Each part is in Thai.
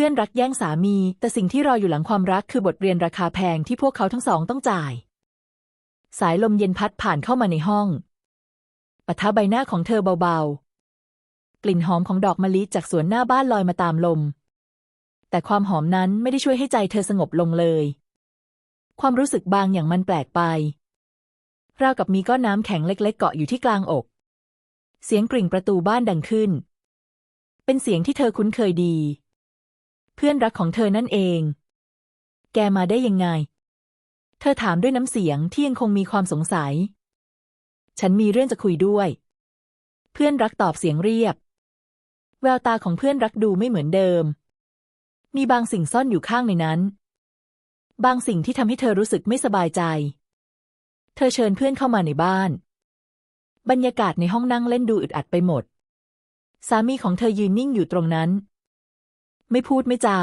พื่อนรักแย่งสามี แต่สิ่งที่รออยู่หลังความรักคือบทเรียนราคาแพงที่พวกเขาทั้งสองต้องจ่าย สายลมเย็นพัดผ่านเข้ามาในห้องปะทะใบหน้าของเธอเบาๆ กลิ่นหอมของดอกมะลิจากสวนหน้าบ้านลอยมาตามลม แต่ความหอมนั้นไม่ได้ช่วยให้ใจเธอสงบลงเลย ความรู้สึกบางอย่างมันแปลกไป ราวกับมีก้อนน้ำแข็งเล็ก ๆ เกาะอยู่ที่กลางอก เสียงกริ่งประตูบ้านดังขึ้น เป็นเสียงที่เธอคุ้นเคยดี เพื่อนรักของเธอนั่นเอง แกมาได้ยังไง เธอถามด้วยน้ำเสียงที่ยังคงมีความสงสัย ฉันมีเรื่องจะคุยด้วย เพื่อนรักตอบเสียงเรียบ แววตาของเพื่อนรักดูไม่เหมือนเดิม มีบางสิ่งซ่อนอยู่ข้างในนั้น บางสิ่งที่ทำให้เธอรู้สึกไม่สบายใจ เธอเชิญเพื่อนเข้ามาในบ้าน บรรยากาศในห้องนั่งเล่นดูอึดอัดไปหมด สามีของเธอยืนนิ่งอยู่ตรงนั้น ไม่พูดไม่จา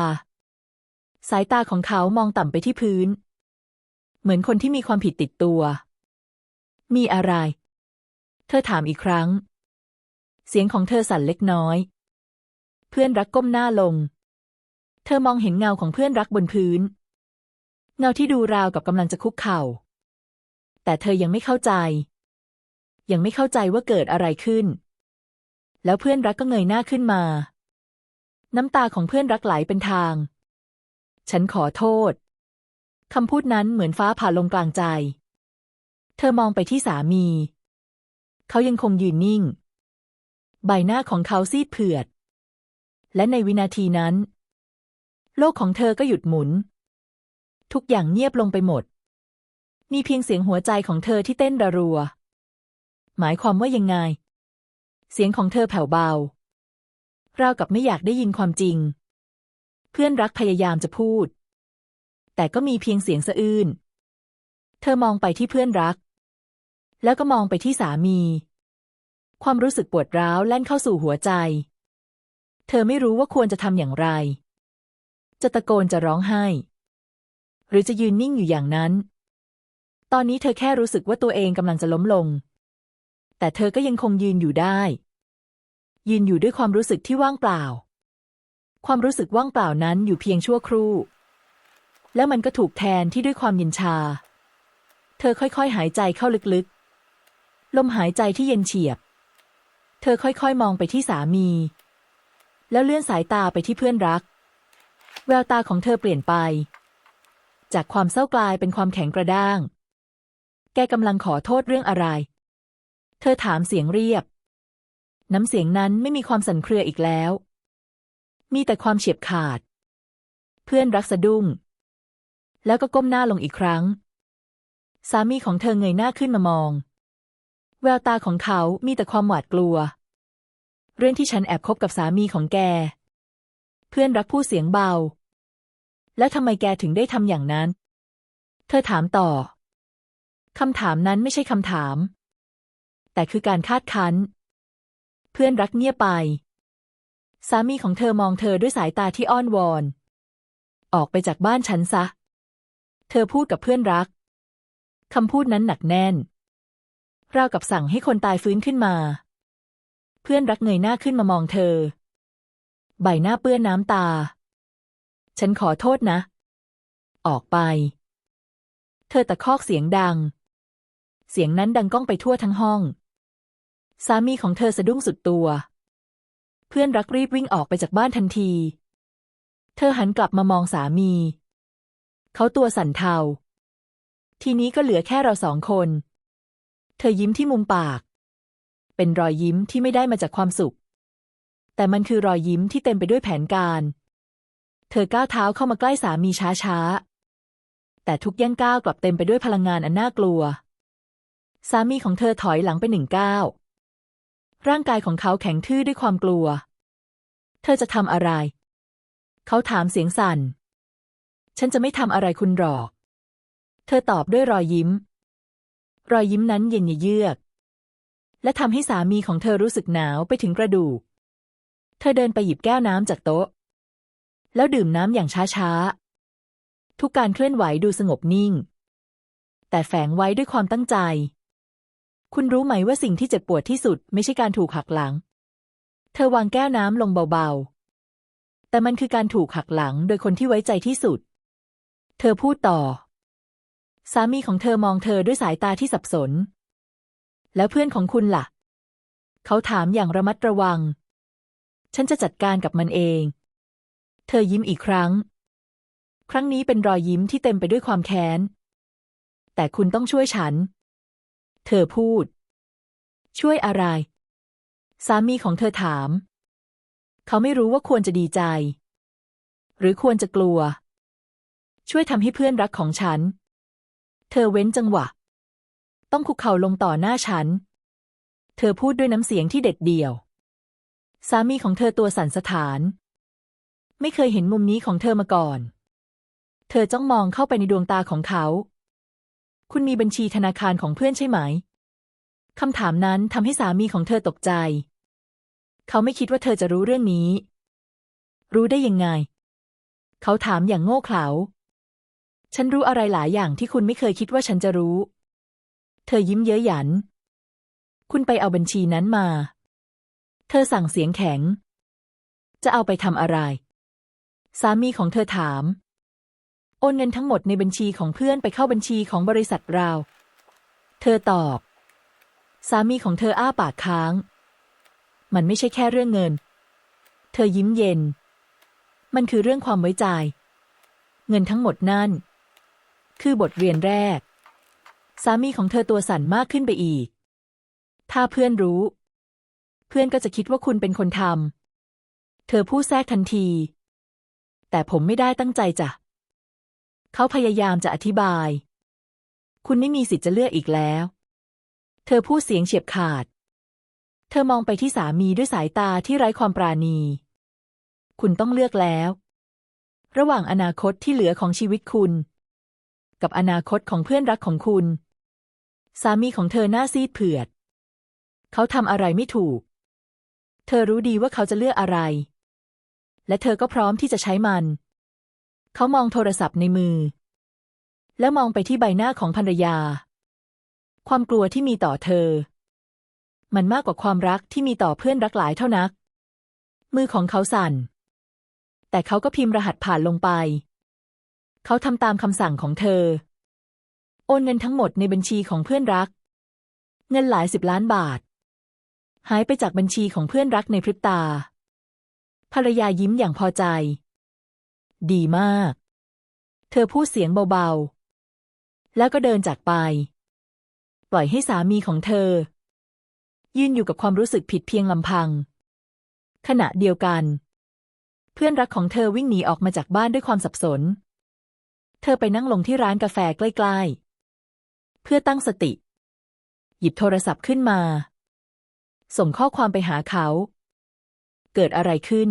สายตาของเขามองต่ำไปที่พื้น เหมือนคนที่มีความผิดติดตัว มีอะไร เธอถามอีกครั้ง เสียงของเธอสั่นเล็กน้อย เพื่อนรักก้มหน้าลง เธอมองเห็นเงาของเพื่อนรักบนพื้น เงาที่ดูราวกับกำลังจะคุกเข่า แต่เธอยังไม่เข้าใจ ยังไม่เข้าใจว่าเกิดอะไรขึ้นแล้วเพื่อนรักก็เงยหน้าขึ้นมา น้ำตาของเพื่อนรักไหลเป็นทาง ฉันขอโทษ คำพูดนั้นเหมือนฟ้าผ่าลงกลางใจ เธอมองไปที่สามี เขายังคงยืนนิ่ง ใบหน้าของเขาซีดเผือด และในวินาทีนั้น โลกของเธอก็หยุดหมุน ทุกอย่างเงียบลงไปหมด มีเพียงเสียงหัวใจของเธอที่เต้นระรัว หมายความว่ายังไง เสียงของเธอแผ่วเบา ราวกับไม่อยากได้ยินความจริง เพื่อนรักพยายามจะพูด แต่ก็มีเพียงเสียงสะอื้น เธอมองไปที่เพื่อนรัก แล้วก็มองไปที่สามี ความรู้สึกปวดร้าวแล่นเข้าสู่หัวใจ เธอไม่รู้ว่าควรจะทำอย่างไร จะตะโกนจะร้องไห้ หรือจะยืนนิ่งอยู่อย่างนั้น ตอนนี้เธอแค่รู้สึกว่าตัวเองกำลังจะล้มลง แต่เธอก็ยังคงยืนอยู่ได้ ยืนอยู่ด้วยความรู้สึกที่ว่างเปล่า ความรู้สึกว่างเปล่านั้นอยู่เพียงชั่วครู่ แล้วมันก็ถูกแทนที่ด้วยความเย็นชา เธอค่อยๆ หายใจเข้าลึกๆ ลมหายใจที่เย็นเฉียบ เธอค่อยๆ มองไปที่สามี แล้วเลื่อนสายตาไปที่เพื่อนรัก แววตาของเธอเปลี่ยนไป จากความเศร้ากลายเป็นความแข็งกระด้าง แกกำลังขอโทษเรื่องอะไร เธอถามเสียงเรียบ น้ำเสียงนั้นไม่มีความสั่นเครืออีกแล้ว มีแต่ความเฉียบขาด เพื่อนรักสะดุ้ง แล้วก็ก้มหน้าลงอีกครั้ง สามีของเธอเงยหน้าขึ้นมามอง แววตาของเขามีแต่ความหวาดกลัว เรื่องที่ฉันแอบคบกับสามีของแก เพื่อนรักพูดเสียงเบา แล้วทำไมแกถึงได้ทำอย่างนั้น เธอถามต่อคำถามนั้นไม่ใช่คำถาม แต่คือการคาดคั้น เพื่อนรักเงียบไป สามีของเธอมองเธอด้วยสายตาที่อ้อนวอน ออกไปจากบ้านฉันซะ เธอพูดกับเพื่อนรัก คำพูดนั้นหนักแน่น ราวกับสั่งให้คนตายฟื้นขึ้นมา เพื่อนรักเงยหน้าขึ้นมามองเธอ ใบหน้าเปื้อนน้ำตา ฉันขอโทษนะ ออกไป เธอตะคอกเสียงดัง เสียงนั้นดังก้องไปทั่วทั้งห้อง สามีของเธอสะดุ้งสุดตัว เพื่อนรักรีบวิ่งออกไปจากบ้านทันที เธอหันกลับมามองสามี เขาตัวสั่นเทา ทีนี้ก็เหลือแค่เราสองคน เธอยิ้มที่มุมปาก เป็นรอยยิ้มที่ไม่ได้มาจากความสุข แต่มันคือรอยยิ้มที่เต็มไปด้วยแผนการ เธอก้าวเท้าเข้ามาใกล้สามีช้าๆ แต่ทุกย่างก้าวกลับเต็มไปด้วยพลังงานอันน่ากลัว สามีของเธอถอยหลังไปหนึ่งก้าว ร่างกายของเขาแข็งทื่อด้วยความกลัว เธอจะทำอะไร เขาถามเสียงสั่น ฉันจะไม่ทำอะไรคุณหรอก เธอตอบด้วยรอยยิ้ม รอยยิ้มนั้นเย็นเยือก และทำให้สามีของเธอรู้สึกหนาวไปถึงกระดูก เธอเดินไปหยิบแก้วน้ำจากโต๊ะ แล้วดื่มน้ำอย่างช้าๆ ทุกการเคลื่อนไหวดูสงบนิ่ง แต่แฝงไว้ด้วยความตั้งใจ คุณรู้ไหมว่าสิ่งที่เจ็บปวดที่สุดไม่ใช่การถูกหักหลัง เธอวางแก้วน้ำลงเบาๆ แต่มันคือการถูกหักหลังโดยคนที่ไว้ใจที่สุด เธอพูดต่อ สามีของเธอมองเธอด้วยสายตาที่สับสน แล้วเพื่อนของคุณล่ะ เขาถามอย่างระมัดระวัง ฉันจะจัดการกับมันเอง เธอยิ้มอีกครั้ง ครั้งนี้เป็นรอยยิ้มที่เต็มไปด้วยความแค้น แต่คุณต้องช่วยฉัน เธอพูด ช่วยอะไร สามีของเธอถาม เขาไม่รู้ว่าควรจะดีใจ หรือควรจะกลัว ช่วยทำให้เพื่อนรักของฉัน เธอเว้นจังหวะ ต้องคุกเข่าลงต่อหน้าฉัน เธอพูดด้วยน้ำเสียงที่เด็ดเดี่ยว สามีของเธอตัวสั่นสะท้าน ไม่เคยเห็นมุมนี้ของเธอมาก่อน เธอจ้องมองเข้าไปในดวงตาของเขา คุณมีบัญชีธนาคารของเพื่อนใช่ไหม คำถามนั้นทำให้สามีของเธอตกใจ เขาไม่คิดว่าเธอจะรู้เรื่องนี้ รู้ได้ยังไง เขาถามอย่างโง่เขลา ฉันรู้อะไรหลายอย่างที่คุณไม่เคยคิดว่าฉันจะรู้ เธอยิ้มเย้ยหยัน คุณไปเอาบัญชีนั้นมา เธอสั่งเสียงแข็ง จะเอาไปทำอะไร สามีของเธอถาม โอนเงินทั้งหมดในบัญชีของเพื่อนไปเข้าบัญชีของบริษัทเรา เธอตอบ สามีของเธออ้าปากค้าง มันไม่ใช่แค่เรื่องเงิน เธอยิ้มเย็น มันคือเรื่องความไว้ใจ เงินทั้งหมดนั่น คือบทเรียนแรก สามีของเธอตัวสั่นมากขึ้นไปอีก ถ้าเพื่อนรู้ เพื่อนก็จะคิดว่าคุณเป็นคนทำเธอพูดแทรกทันที แต่ผมไม่ได้ตั้งใจจ้ะ เขาพยายามจะอธิบาย คุณไม่มีสิทธิ์จะเลือกอีกแล้ว เธอพูดเสียงเฉียบขาด เธอมองไปที่สามีด้วยสายตาที่ไร้ความปราณี คุณต้องเลือกแล้ว ระหว่างอนาคตที่เหลือของชีวิตคุณ กับอนาคตของเพื่อนรักของคุณ สามีของเธอหน้าซีดเผือด เขาทำอะไรไม่ถูก เธอรู้ดีว่าเขาจะเลือกอะไร และเธอก็พร้อมที่จะใช้มัน เขามองโทรศัพท์ในมือ แล้วมองไปที่ใบหน้าของภรรยา ความกลัวที่มีต่อเธอ มันมากกว่าความรักที่มีต่อเพื่อนรักหลายเท่านัก มือของเขาสั่น แต่เขาก็พิมพ์รหัสผ่านลงไป เขาทำตามคำสั่งของเธอ โอนเงินทั้งหมดในบัญชีของเพื่อนรัก เงินหลายสิบล้านบาท หายไปจากบัญชีของเพื่อนรักในพริบตาภรรยายิ้มอย่างพอใจ ดีมาก เธอพูดเสียงเบาๆ แล้วก็เดินจากไป ปล่อยให้สามีของเธอ ยืนอยู่กับความรู้สึกผิดเพียงลำพัง ขณะเดียวกัน เพื่อนรักของเธอวิ่งหนีออกมาจากบ้านด้วยความสับสน เธอไปนั่งลงที่ร้านกาแฟใกล้ๆ เพื่อตั้งสติ หยิบโทรศัพท์ขึ้นมา ส่งข้อความไปหาเขา เกิดอะไรขึ้น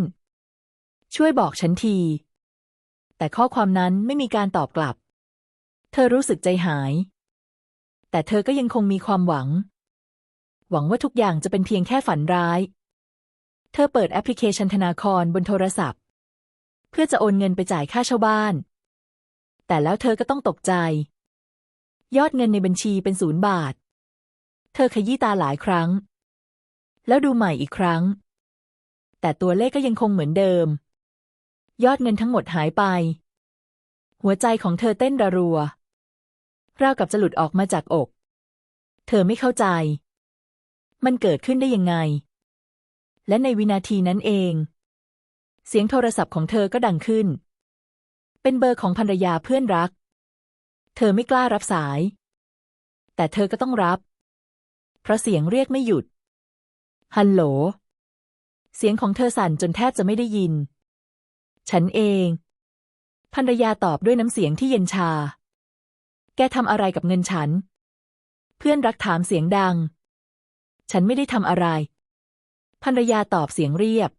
ช่วยบอกฉันที แต่ข้อความนั้นไม่มีการตอบกลับ เธอรู้สึกใจหาย แต่เธอก็ยังคงมีความหวัง หวังว่าทุกอย่างจะเป็นเพียงแค่ฝันร้าย เธอเปิดแอปพลิเคชันธนาคารบนโทรศัพท์ เพื่อจะโอนเงินไปจ่ายค่าเช่าบ้าน แต่แล้วเธอก็ต้องตกใจ ยอดเงินในบัญชีเป็นศูนย์บาท เธอขยี้ตาหลายครั้ง แล้วดูใหม่อีกครั้ง แต่ตัวเลขก็ยังคงเหมือนเดิม ยอดเงินทั้งหมดหายไป หัวใจของเธอเต้นระรัวราวกับจะหลุดออกมาจากอก เธอไม่เข้าใจ มันเกิดขึ้นได้ยังไง และในวินาทีนั้นเอง เสียงโทรศัพท์ของเธอก็ดังขึ้น เป็นเบอร์ของภรรยาเพื่อนรัก เธอไม่กล้ารับสาย แต่เธอก็ต้องรับ เพราะเสียงเรียกไม่หยุด ฮัลโหล เสียงของเธอสั่นจนแทบจะไม่ได้ยิน ฉันเอง ภรรยาตอบด้วยน้ำเสียงที่เย็นชา แกทำอะไรกับเงินฉัน เพื่อนรักถามเสียงดัง ฉันไม่ได้ทำอะไร ภรรยาตอบเสียงเรียบ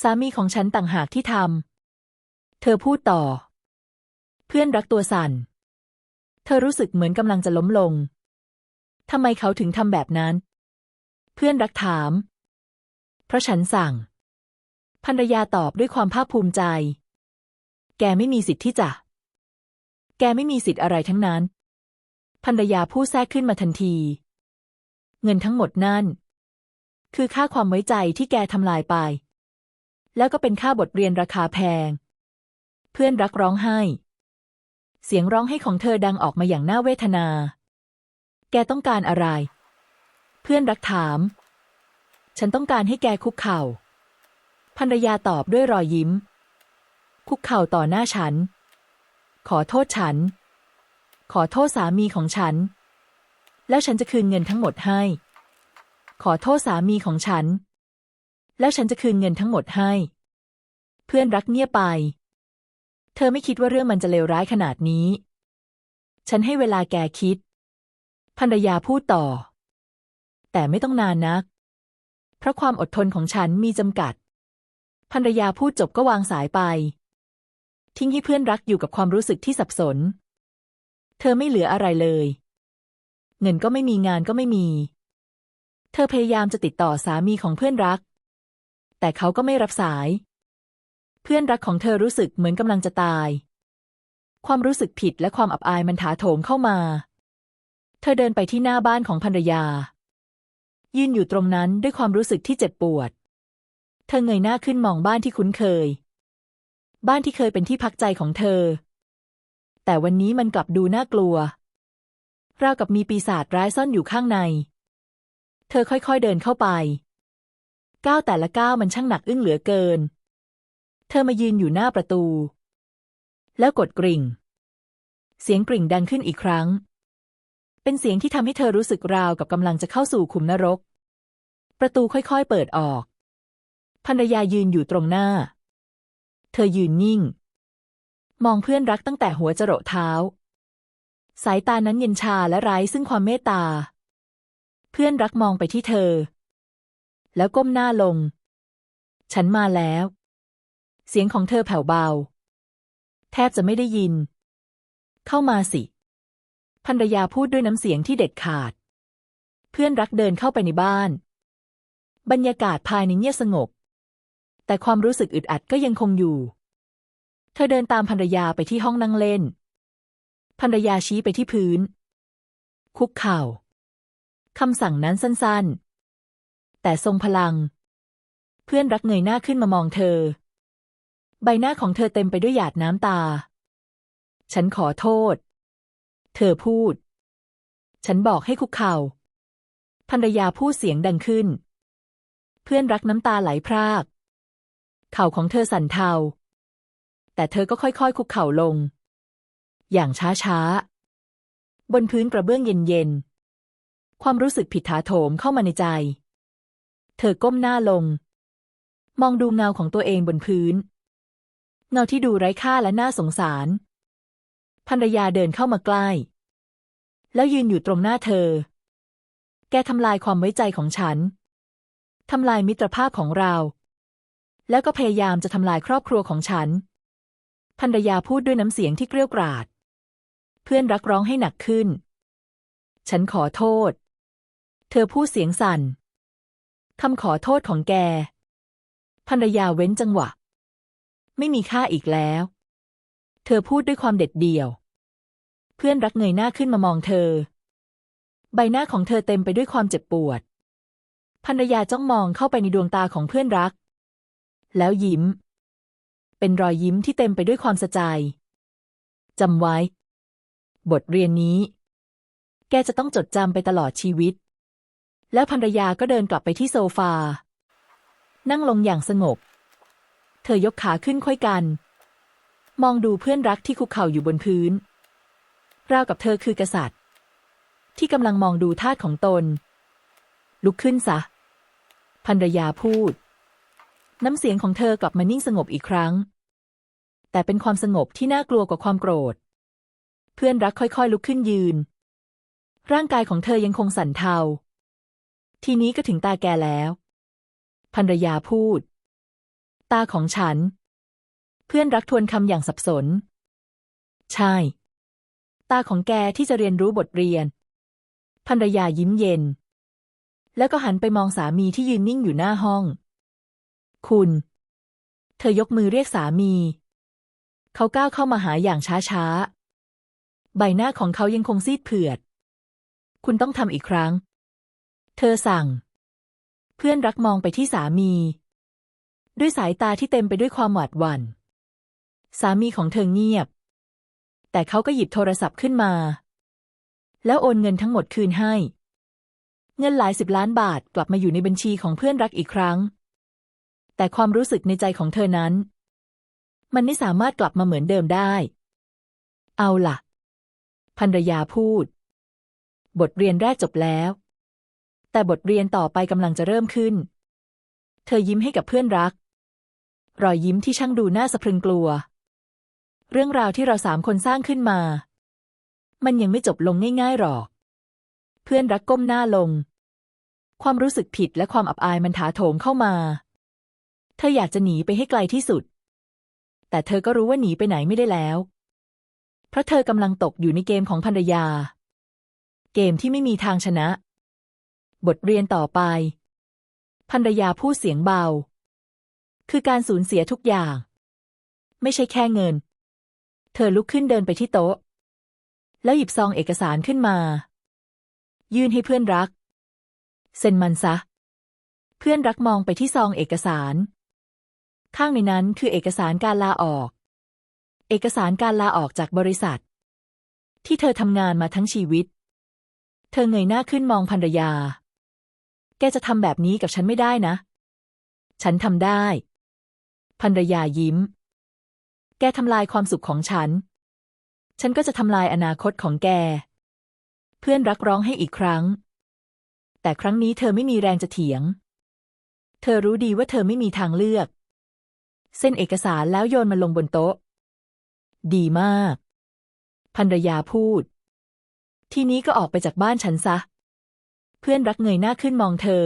สามีของฉันต่างหากที่ทำ เธอพูดต่อ เพื่อนรักตัวสั่น เธอรู้สึกเหมือนกำลังจะล้มลง ทำไมเขาถึงทำแบบนั้น เพื่อนรักถาม เพราะฉันสั่ง ภรรยาตอบด้วยความภาคภูมิใจ แกไม่มีสิทธิ์ที่จะ แกไม่มีสิทธิ์อะไรทั้งนั้น ภรรยาพูดแทรกขึ้นมาทันที เงินทั้งหมดนั่น คือค่าความไว้ใจที่แกทำลายไป แล้วก็เป็นค่าบทเรียนราคาแพง เพื่อนรักร้องไห้ เสียงร้องไห้ของเธอดังออกมาอย่างน่าเวทนา แกต้องการอะไร เพื่อนรักถาม ฉันต้องการให้แกคุกเข่า ภรรยาตอบด้วยรอยยิ้ม คุกเข่าต่อหน้าฉัน ขอโทษฉัน ขอโทษสามีของฉัน แล้วฉันจะคืนเงินทั้งหมดให้ ขอโทษสามีของฉัน แล้วฉันจะคืนเงินทั้งหมดให้ เพื่อนรักเงียบไป เธอไม่คิดว่าเรื่องมันจะเลวร้ายขนาดนี้ ฉันให้เวลาแกคิด ภรรยาพูดต่อ แต่ไม่ต้องนานนัก เพราะความอดทนของฉันมีจำกัด ภรรยาพูดจบก็วางสายไป ทิ้งให้เพื่อนรักอยู่กับความรู้สึกที่สับสน เธอไม่เหลืออะไรเลย เงินก็ไม่มีงานก็ไม่มี เธอพยายามจะติดต่อสามีของเพื่อนรัก แต่เขาก็ไม่รับสาย เพื่อนรักของเธอรู้สึกเหมือนกำลังจะตาย ความรู้สึกผิดและความอับอายมันถาโถมเข้ามา เธอเดินไปที่หน้าบ้านของภรรยา ยืนอยู่ตรงนั้นด้วยความรู้สึกที่เจ็บปวด เธอเงยหน้าขึ้นมองบ้านที่คุ้นเคย บ้านที่เคยเป็นที่พักใจของเธอ แต่วันนี้มันกลับดูน่ากลัว ราวกับมีปีศาจร้ายซ่อนอยู่ข้างใน เธอค่อยๆเดินเข้าไป ก้าวแต่ละก้าวมันช่างหนักอึ้งเหลือเกิน เธอมายืนอยู่หน้าประตู แล้วกดกริ่ง เสียงกริ่งดังขึ้นอีกครั้ง เป็นเสียงที่ทำให้เธอรู้สึกราวกับกำลังจะเข้าสู่ขุมนรก ประตูค่อยๆเปิดออก ภรรยายืนอยู่ตรงหน้า เธอยืนนิ่ง มองเพื่อนรักตั้งแต่หัวจรดเท้า สายตานั้นเย็นชาและไร้ซึ่งความเมตตา เพื่อนรักมองไปที่เธอ แล้วก้มหน้าลง ฉันมาแล้ว เสียงของเธอแผ่วเบา แทบจะไม่ได้ยิน เข้ามาสิภรรยาพูดด้วยน้ำเสียงที่เด็ดขาด เพื่อนรักเดินเข้าไปในบ้าน บรรยากาศภายในเงียบสงบ แต่ความรู้สึกอึดอัดก็ยังคงอยู่ เธอเดินตามภรรยาไปที่ห้องนั่งเล่น ภรรยาชี้ไปที่พื้น คุกเข่าคำสั่งนั้นสั้นๆ แต่ทรงพลัง เพื่อนรักเงยหน้าขึ้นมามองเธอ ใบหน้าของเธอเต็มไปด้วยหยาดน้ำตา ฉันขอโทษ เธอพูด ฉันบอกให้คุกเข่าภรรยาพูดเสียงดังขึ้น เพื่อนรักน้ำตาไหลพราก เข่าของเธอสั่นเทา แต่เธอก็ค่อยๆ คุกเข่าลง อย่างช้าๆ บนพื้นกระเบื้องเย็นๆ ความรู้สึกผิดถาโถมเข้ามาในใจ เธอก้มหน้าลง มองดูเงาของตัวเองบนพื้น เงาที่ดูไร้ค่าและน่าสงสาร ภรรยาเดินเข้ามาใกล้ แล้วยืนอยู่ตรงหน้าเธอ แกทำลายความไว้ใจของฉันทำลายมิตรภาพของเรา แล้วก็พยายามจะทำลายครอบครัวของฉันภรรยาพูดด้วยน้ำเสียงที่เกรี้ยวกราด เพื่อนรักร้องให้หนักขึ้น ฉันขอโทษ เธอพูดเสียงสั่นคำขอโทษของแกภรรยาเว้นจังหวะ ไม่มีค่าอีกแล้ว เธอพูดด้วยความเด็ดเดี่ยว เพื่อนรักเงยหน้าขึ้นมามองเธอ ใบหน้าของเธอเต็มไปด้วยความเจ็บปวดภรรยาจ้องมองเข้าไปในดวงตาของเพื่อนรัก แล้วยิ้ม เป็นรอยยิ้มที่เต็มไปด้วยความสะใจจำไว้ บทเรียนนี้ แกจะต้องจดจำไปตลอดชีวิต แล้วภรรยาก็เดินกลับไปที่โซฟา นั่งลงอย่างสงบ เธอยกขาขึ้นค่อยกัน มองดูเพื่อนรักที่คุกเข่าอยู่บนพื้น ราวกับเธอคือกษัตริย์ ที่กำลังมองดูทาสของตน ลุกขึ้นซะภรรยาพูด น้ำเสียงของเธอกลับมานิ่งสงบอีกครั้ง แต่เป็นความสงบที่น่ากลัวกว่าความโกรธ เพื่อนรักค่อยๆ ลุกขึ้นยืน ร่างกายของเธอยังคงสั่นเทา ทีนี้ก็ถึงตาแกแล้วภรรยาพูด ตาของฉัน เพื่อนรักทวนคำอย่างสับสน ใช่ ตาของแกที่จะเรียนรู้บทเรียนภรรยายิ้มเย็น แล้วก็หันไปมองสามีที่ยืนนิ่งอยู่หน้าห้อง คุณ เธอยกมือเรียกสามี เขาก้าวเข้ามาหาอย่างช้าๆ ใบหน้าของเขายังคงซีดเผือด คุณต้องทำอีกครั้ง เธอสั่ง เพื่อนรักมองไปที่สามี ด้วยสายตาที่เต็มไปด้วยความหวาดหวัน่น สามีของเธอเงียบ แต่เขาก็หยิบโทรศัพท์ขึ้นมา แล้วโอนเงินทั้งหมดคืนให้เงินหลายสิบล้านบาทกลับมาอยู่ในบัญชีของเพื่อนรักอีกครั้ง แต่ความรู้สึกในใจของเธอนั้น มันไม่สามารถกลับมาเหมือนเดิมได้ เอาล่ะภรรยาพูด บทเรียนแรกจบแล้ว แต่บทเรียนต่อไปกำลังจะเริ่มขึ้น เธอยิ้มให้กับเพื่อนรัก รอยยิ้มที่ช่างดูน่าสะพรึงกลัว เรื่องราวที่เราสามคนสร้างขึ้นมา มันยังไม่จบลงง่ายๆหรอก เพื่อนรักก้มหน้าลง ความรู้สึกผิดและความอับอายมันถาโถมเข้ามา เธออยากจะหนีไปให้ไกลที่สุด แต่เธอก็รู้ว่าหนีไปไหนไม่ได้แล้ว เพราะเธอกำลังตกอยู่ในเกมของภรรยา เกมที่ไม่มีทางชนะ บทเรียนต่อไปภรรยาพูดเสียงเบา คือการสูญเสียทุกอย่าง ไม่ใช่แค่เงิน เธอลุกขึ้นเดินไปที่โต๊ะ แล้วหยิบซองเอกสารขึ้นมา ยื่นให้เพื่อนรัก เซ็นมันซะ เพื่อนรักมองไปที่ซองเอกสาร ข้างในนั้นคือเอกสารการลาออก เอกสารการลาออกจากบริษัท ที่เธอทำงานมาทั้งชีวิต เธอเงยหน้าขึ้นมองภรรยา แกจะทำแบบนี้กับฉันไม่ได้นะ ฉันทำได้ภรรยายิ้ม แกทำลายความสุขของฉัน ฉันก็จะทำลายอนาคตของแก เพื่อนรักร้องให้อีกครั้ง แต่ครั้งนี้เธอไม่มีแรงจะเถียง เธอรู้ดีว่าเธอไม่มีทางเลือก เส้นเอกสารแล้วโยนมันลงบนโต๊ะ ดีมาก ภรรยาพูด ทีนี้ก็ออกไปจากบ้านฉันซะ เพื่อนรักเงยหน้าขึ้นมองเธอ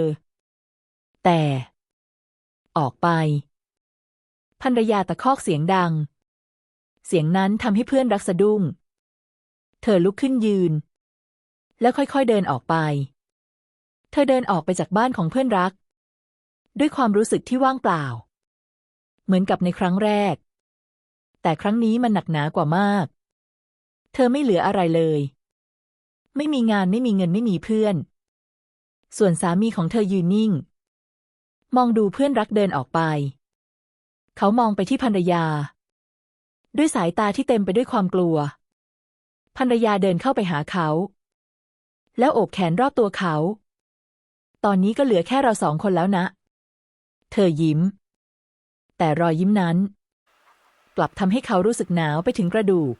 แต่ ออกไป ภรรยาตะคอกเสียงดัง เสียงนั้นทำให้เพื่อนรักสะดุ้ง เธอลุกขึ้นยืน แล้วค่อยๆเดินออกไป เธอเดินออกไปจากบ้านของเพื่อนรัก ด้วยความรู้สึกที่ว่างเปล่า เหมือนกับในครั้งแรก แต่ครั้งนี้มันหนักหนากว่ามาก เธอไม่เหลืออะไรเลย ไม่มีงานไม่มีเงินไม่มีเพื่อน ส่วนสามีของเธอยืนนิ่ง มองดูเพื่อนรักเดินออกไป เขามองไปที่ภรรยา ด้วยสายตาที่เต็มไปด้วยความกลัวภรรยาเดินเข้าไปหาเขา แล้วโอบแขนรอบตัวเขา ตอนนี้ก็เหลือแค่เราสองคนแล้วนะ เธอยิ้ม แต่รอยยิ้มนั้น กลับทำให้เขารู้สึกหนาวไปถึงกระดูก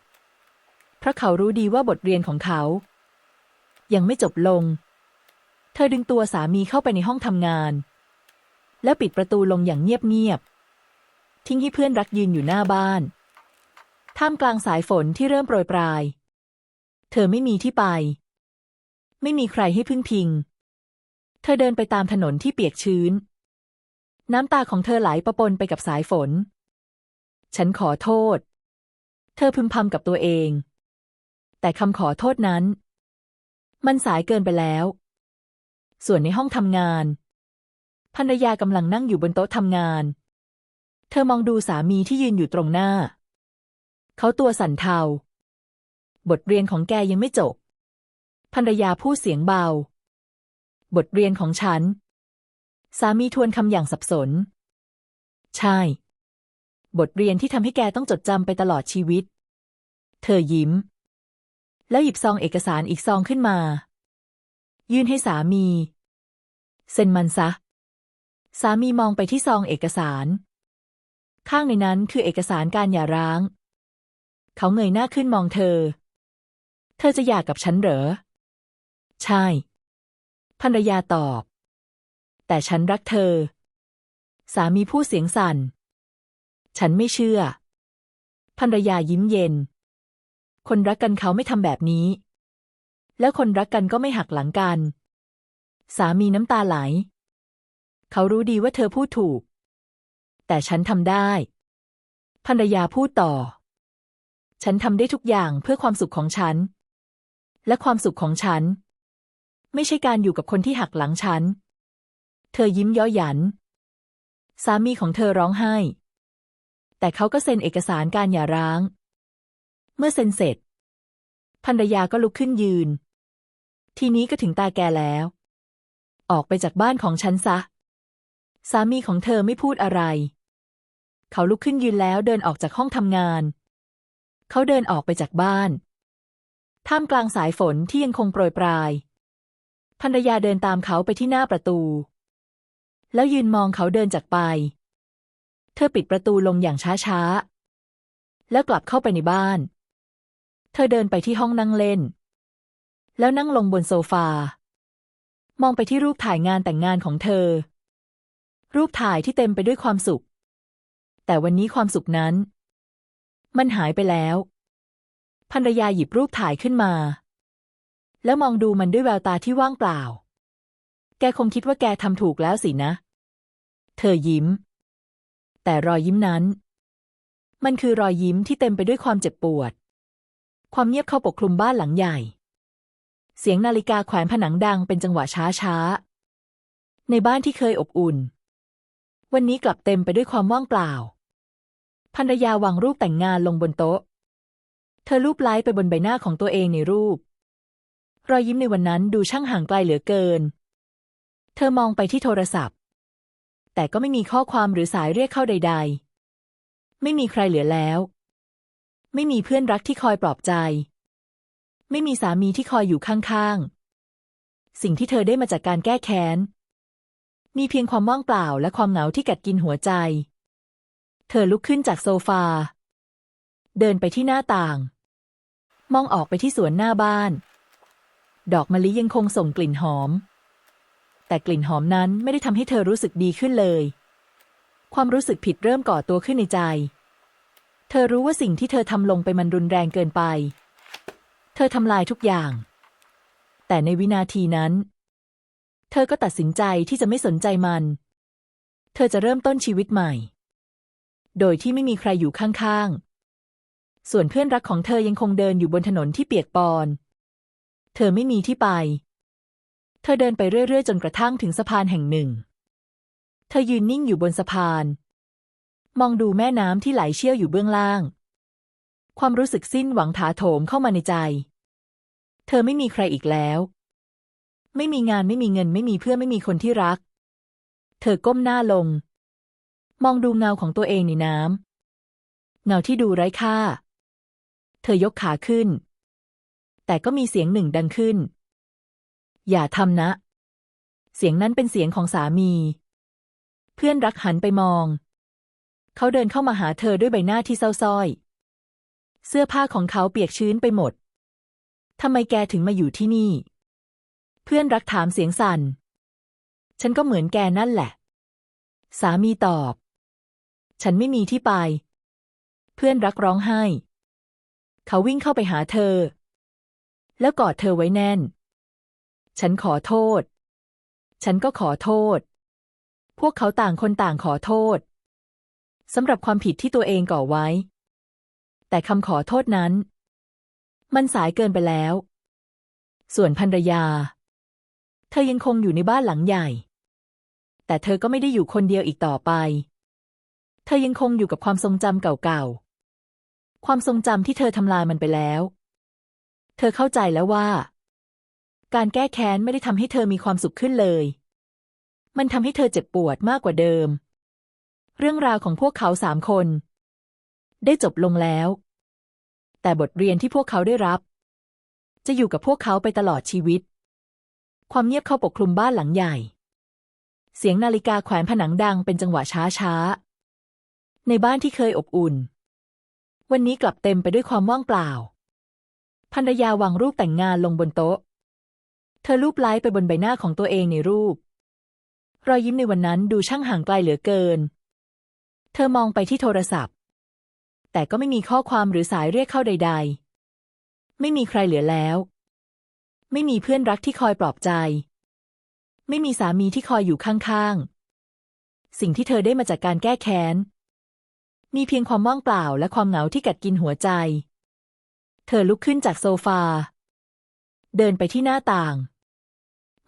เพราะเขารู้ดีว่าบทเรียนของเขา ยังไม่จบลง เธอดึงตัวสามีเข้าไปในห้องทำงาน แล้วปิดประตูลงอย่างเงียบๆ ทิ้งให้เพื่อนรักยืนอยู่หน้าบ้าน ท่ามกลางสายฝนที่เริ่มโปรยปลาย เธอไม่มีที่ไป ไม่มีใครให้พึ่งพิง เธอเดินไปตามถนนที่เปียกชื้น น้ำตาของเธอไหลประปนไปกับสายฝน ฉันขอโทษ เธอพึมพำกับตัวเอง แต่คำขอโทษนั้น มันสายเกินไปแล้ว ส่วนในห้องทำงาน ภรรยากำลังนั่งอยู่บนโต๊ะทำงาน เธอมองดูสามีที่ยืนอยู่ตรงหน้า เขาตัวสั่นเทา บทเรียนของแกยังไม่จบ ภรรยาพูดเสียงเบา บทเรียนของฉัน สามีทวนคำอย่างสับสน ใช่ บทเรียนที่ทำให้แกต้องจดจำไปตลอดชีวิต เธอยิ้ม แล้วหยิบซองเอกสารอีกซองขึ้นมา ยื่นให้สามี เซ็นมันซะ สามีมองไปที่ซองเอกสาร ข้างในนั้นคือเอกสารการหย่าร้าง เขาเงยหน้าขึ้นมองเธอ เธอจะหย่ากับฉันเหรอ ใช่ภรรยาตอบ แต่ฉันรักเธอ สามีพูดเสียงสั่น ฉันไม่เชื่อ ภรรยายิ้มเย็น คนรักกันเขาไม่ทำแบบนี้ แล้วคนรักกันก็ไม่หักหลังกัน สามีน้ำตาไหล เขารู้ดีว่าเธอพูดถูก แต่ฉันทำได้ ภรรยาพูดต่อ ฉันทำได้ทุกอย่างเพื่อความสุขของฉัน และความสุขของฉัน ไม่ใช่การอยู่กับคนที่หักหลังฉัน เธอยิ้มย้อหยัน สามีของเธอร้องไห้ แต่เขาก็เซ็นเอกสารการหย่าร้าง เมื่อเซ็นเสร็จภรรยาก็ลุกขึ้นยืน ทีนี้ก็ถึงตาแกแล้ว ออกไปจากบ้านของฉันซะ สามีของเธอไม่พูดอะไร เขาลุกขึ้นยืนแล้วเดินออกจากห้องทำงาน เขาเดินออกไปจากบ้าน ท่ามกลางสายฝนที่ยังคงโปรยปรายภรรยาเดินตามเขาไปที่หน้าประตู แล้วยืนมองเขาเดินจากไป เธอปิดประตูลงอย่างช้าๆ แล้วกลับเข้าไปในบ้าน เธอเดินไปที่ห้องนั่งเล่น แล้วนั่งลงบนโซฟา มองไปที่รูปถ่ายงานแต่งงานของเธอ รูปถ่ายที่เต็มไปด้วยความสุข แต่วันนี้ความสุขนั้น มันหายไปแล้วภรรยาหยิบรูปถ่ายขึ้นมา แล้วมองดูมันด้วยแววตาที่ว่างเปล่า แกคงคิดว่าแกทำถูกแล้วสินะ เธอยิ้ม แต่รอยยิ้มนั้น มันคือรอยยิ้มที่เต็มไปด้วยความเจ็บปวด ความเงียบเข้าปกคลุมบ้านหลังใหญ่ เสียงนาฬิกาแขวนผนังดังเป็นจังหวะช้าๆในบ้านที่เคยอบอุ่น วันนี้กลับเต็มไปด้วยความว่างเปล่า ภรรยาวางรูปแต่งงานลงบนโต๊ะ เธอลูบไล้ไปบนใบหน้าของตัวเองในรูป รอยยิ้มในวันนั้นดูช่างห่างไกลเหลือเกิน เธอมองไปที่โทรศัพท์ แต่ก็ไม่มีข้อความหรือสายเรียกเข้าใด ๆ ไม่มีใครเหลือแล้ว ไม่มีเพื่อนรักที่คอยปลอบใจ ไม่มีสามีที่คอยอยู่ข้างๆ สิ่งที่เธอได้มาจากการแก้แค้น มีเพียงความว่างเปล่าและความเหงาที่กัดกินหัวใจ เธอลุกขึ้นจากโซฟา เดินไปที่หน้าต่าง มองออกไปที่สวนหน้าบ้าน ดอกมะลิยังคงส่งกลิ่นหอม แต่กลิ่นหอมนั้นไม่ได้ทำให้เธอรู้สึกดีขึ้นเลย ความรู้สึกผิดเริ่มก่อตัวขึ้นในใจ เธอรู้ว่าสิ่งที่เธอทำลงไปมันรุนแรงเกินไป เธอทำลายทุกอย่าง แต่ในวินาทีนั้น เธอก็ตัดสินใจที่จะไม่สนใจมัน เธอจะเริ่มต้นชีวิตใหม่ โดยที่ไม่มีใครอยู่ข้างๆ ส่วนเพื่อนรักของเธอยังคงเดินอยู่บนถนนที่เปียกปอน เธอไม่มีที่ไป เธอเดินไปเรื่อยๆ จนกระทั่งถึงสะพานแห่งหนึ่ง เธอยืนนิ่งอยู่บนสะพาน มองดูแม่น้ำที่ไหลเชี่ยวอยู่เบื้องล่าง ความรู้สึกสิ้นหวังถาโถมเข้ามาในใจ เธอไม่มีใครอีกแล้ว ไม่มีงานไม่มีเงินไม่มีเพื่อนไม่มีคนที่รัก เธอก้มหน้าลง มองดูเงาของตัวเองในน้ำเงาที่ดูไร้ค่า เธอยกขาขึ้น แต่ก็มีเสียงหนึ่งดังขึ้น อย่าทำนะ เสียงนั้นเป็นเสียงของสามี เพื่อนรักหันไปมอง เขาเดินเข้ามาหาเธอด้วยใบหน้าที่เศร้าส้อย เสื้อผ้าของเขาเปียกชื้นไปหมดทำไมแกถึงมาอยู่ที่นี่ เพื่อนรักถามเสียงสั่น ฉันก็เหมือนแกนั่นแหละ สามีตอบ ฉันไม่มีที่ไป เพื่อนรักร้องไห้ เขาวิ่งเข้าไปหาเธอ แล้วกอดเธอไว้แน่น ฉันขอโทษ ฉันก็ขอโทษ พวกเขาต่างคนต่างขอโทษสำหรับความผิดที่ตัวเองก่อไว้ แต่คำขอโทษนั้น มันสายเกินไปแล้ว ส่วนภรรยา เธอยังคงอยู่ในบ้านหลังใหญ่ แต่เธอก็ไม่ได้อยู่คนเดียวอีกต่อไป เธอยังคงอยู่กับความทรงจำเก่าๆ ความทรงจำที่เธอทำลายมันไปแล้ว เธอเข้าใจแล้วว่า การแก้แค้นไม่ได้ทำให้เธอมีความสุขขึ้นเลย มันทำให้เธอเจ็บปวดมากกว่าเดิม เรื่องราวของพวกเขาสามคน ได้จบลงแล้ว แต่บทเรียนที่พวกเขาได้รับ จะอยู่กับพวกเขาไปตลอดชีวิต ความเงียบเข้าปกคลุมบ้านหลังใหญ่ เสียงนาฬิกาแขวนผนังดังเป็นจังหวะช้าๆในบ้านที่เคยอบอุ่น วันนี้กลับเต็มไปด้วยความว่างเปล่าภรรยาวางรูปแต่งงานลงบนโต๊ะ เธอลูบไล้ไปบนใบหน้าของตัวเองในรูป รอยยิ้มในวันนั้นดูช่างห่างไกลเหลือเกิน เธอมองไปที่โทรศัพท์ แต่ก็ไม่มีข้อความหรือสายเรียกเข้าใด ๆ ไม่มีใครเหลือแล้ว ไม่มีเพื่อนรักที่คอยปลอบใจ ไม่มีสามีที่คอยอยู่ข้างๆ สิ่งที่เธอได้มาจากการแก้แค้น มีเพียงความว่างเปล่าและความเหงาที่กัดกินหัวใจ เธอลุกขึ้นจากโซฟา เดินไปที่หน้าต่าง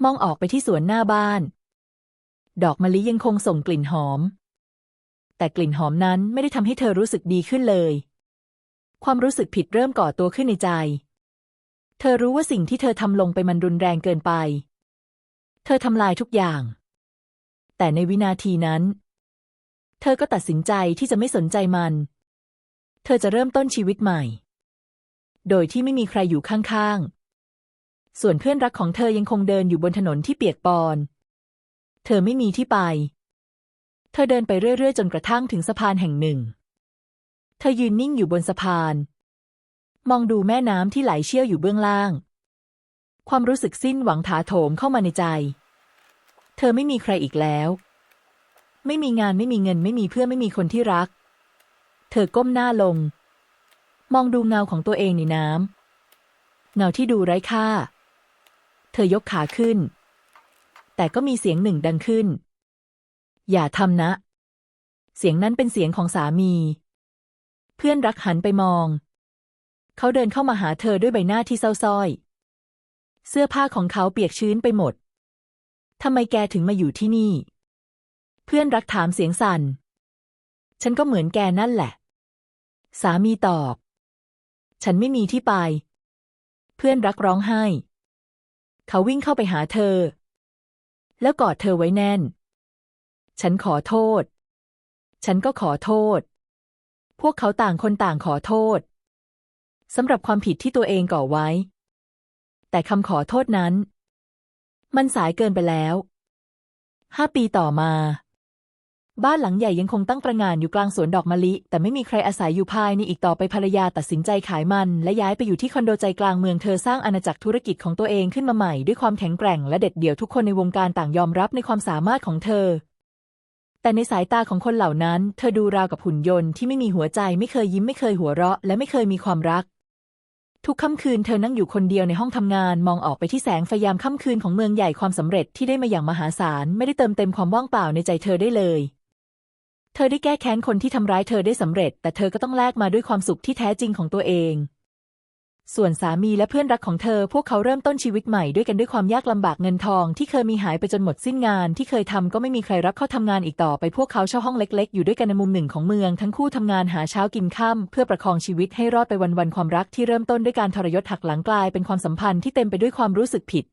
มองออกไปที่สวนหน้าบ้าน ดอกมะลิยังคงส่งกลิ่นหอม แต่กลิ่นหอมนั้นไม่ได้ทำให้เธอรู้สึกดีขึ้นเลย ความรู้สึกผิดเริ่มก่อตัวขึ้นในใจ เธอรู้ว่าสิ่งที่เธอทำลงไปมันรุนแรงเกินไป เธอทำลายทุกอย่าง แต่ในวินาทีนั้น เธอก็ตัดสินใจที่จะไม่สนใจมัน เธอจะเริ่มต้นชีวิตใหม่ โดยที่ไม่มีใครอยู่ข้างๆ ส่วนเพื่อนรักของเธอยังคงเดินอยู่บนถนนที่เปียกปอน เธอไม่มีที่ไป เธอเดินไปเรื่อยๆ จนกระทั่งถึงสะพานแห่งหนึ่ง เธอยืนนิ่งอยู่บนสะพาน มองดูแม่น้ำที่ไหลเชี่ยวอยู่เบื้องล่าง ความรู้สึกสิ้นหวังถาโถมเข้ามาในใจ เธอไม่มีใครอีกแล้ว ไม่มีงานไม่มีเงินไม่มีเพื่อนไม่มีคนที่รัก เธอก้มหน้าลง มองดูเงาของตัวเองในน้ำเงาที่ดูไร้ค่า เธอยกขาขึ้น แต่ก็มีเสียงหนึ่งดังขึ้น อย่าทำนะ เสียงนั้นเป็นเสียงของสามี เพื่อนรักหันไปมอง เขาเดินเข้ามาหาเธอด้วยใบหน้าที่เศร้าส้อย เสื้อผ้าของเขาเปียกชื้นไปหมดทำไมแกถึงมาอยู่ที่นี่ เพื่อนรักถามเสียงสั่น ฉันก็เหมือนแกนั่นแหละ สามีตอบ ฉันไม่มีที่ไป เพื่อนรักร้องไห้ เขาวิ่งเข้าไปหาเธอ แล้วกอดเธอไว้แน่น ฉันขอโทษ ฉันก็ขอโทษ พวกเขาต่างคนต่างขอโทษสำหรับความผิดที่ตัวเองก่อไว้ แต่คำขอโทษนั้น มันสายเกินไปแล้ว ห้าปีต่อมา บ้านหลังใหญ่ยังคงตั้งตระงานอยู่กลางสวนดอกมะลิ แต่ไม่มีใครอาศัยอยู่ภายในอีกต่อไปภรรยาตัดสินใจขายมัน และย้ายไปอยู่ที่คอนโดใจกลางเมืองเธอสร้างอาณาจักรธุรกิจของตัวเองขึ้นมาใหม่ด้วยความแข็งแกร่งและเด็ดเดี่ยวทุกคนในวงการต่างยอมรับในความสามารถของเธอ แต่ในสายตาของคนเหล่านั้น เธอดูราวกับหุ่นยนต์ที่ไม่มีหัวใจไม่เคยยิ้มไม่เคยหัวเราะ และไม่เคยมีความรักทุกค่ำคืนเธอนั่งอยู่คนเดียวในห้องทำงาน มองออกไปที่แสงไฟยามค่ำคืนของเมืองใหญ่ความสำเร็จที่ได้มาอย่างมหาศาลไม่ได้เติมเต็มความว่างเปล่าในใจเธอได้เลย เธอได้แก้แค้นคนที่ทำร้ายเธอได้สำเร็จ แต่เธอก็ต้องแลกมาด้วยความสุขที่แท้จริงของตัวเอง ส่วนสามีและเพื่อนรักของเธอ พวกเขาเริ่มต้นชีวิตใหม่ด้วยกันด้วยความยากลำบากเงินทอง ที่เคยมีหายไปจนหมดสิ้นงาน ที่เคยทำก็ไม่มีใครรับเข้าทำงานอีกต่อไปพวกเขาเช่าห้องเล็ก ๆ อยู่ด้วยกันในมุมหนึ่งของเมือง ทั้งคู่ทำงานหาเช้ากินค่ำเพื่อประคองชีวิตให้รอดไปวันๆความรักที่เริ่มต้นด้วยการทรยศหักหลังกลายเป็นความสัมพันธ์ที่เต็มไปด้วยความรู้สึกผิด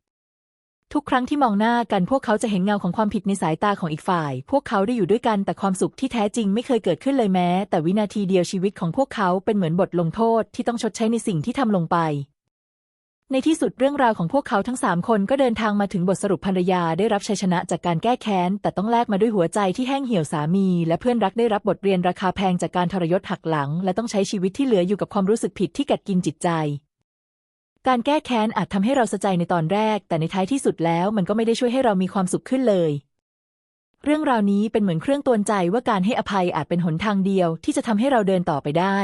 ทุกครั้งที่มองหน้ากันพวกเขาจะเห็นเงาของความผิดในสายตาของอีกฝ่าย พวกเขาได้อยู่ด้วยกันแต่ความสุขที่แท้จริงไม่เคยเกิดขึ้นเลยแม้ แต่วินาทีเดียวชีวิตของพวกเขาเป็นเหมือนบทลงโทษที่ต้องชดใช้ในสิ่งที่ทำลงไป ในที่สุดเรื่องราวของพวกเขาทั้งสามคนก็เดินทางมาถึงบทสรุปภรรยาได้รับชัยชนะจากการแก้แค้น แต่ต้องแลกมาด้วยหัวใจที่แห้งเหี่ยวสามี และเพื่อนรักได้รับบทเรียนราคาแพงจากการทรยศหักหลัง และต้องใช้ชีวิตที่เหลืออยู่กับความรู้สึกผิดที่กัดกินจิตใจ การแก้แค้นอาจทำให้เราสะใจในตอนแรก แต่ในท้ายที่สุดแล้วมันก็ไม่ได้ช่วยให้เรามีความสุขขึ้นเลย เรื่องราวนี้เป็นเหมือนเครื่องตวนใจว่าการให้อภัยอาจเป็นหนทางเดียวที่จะทำให้เราเดินต่อไปได้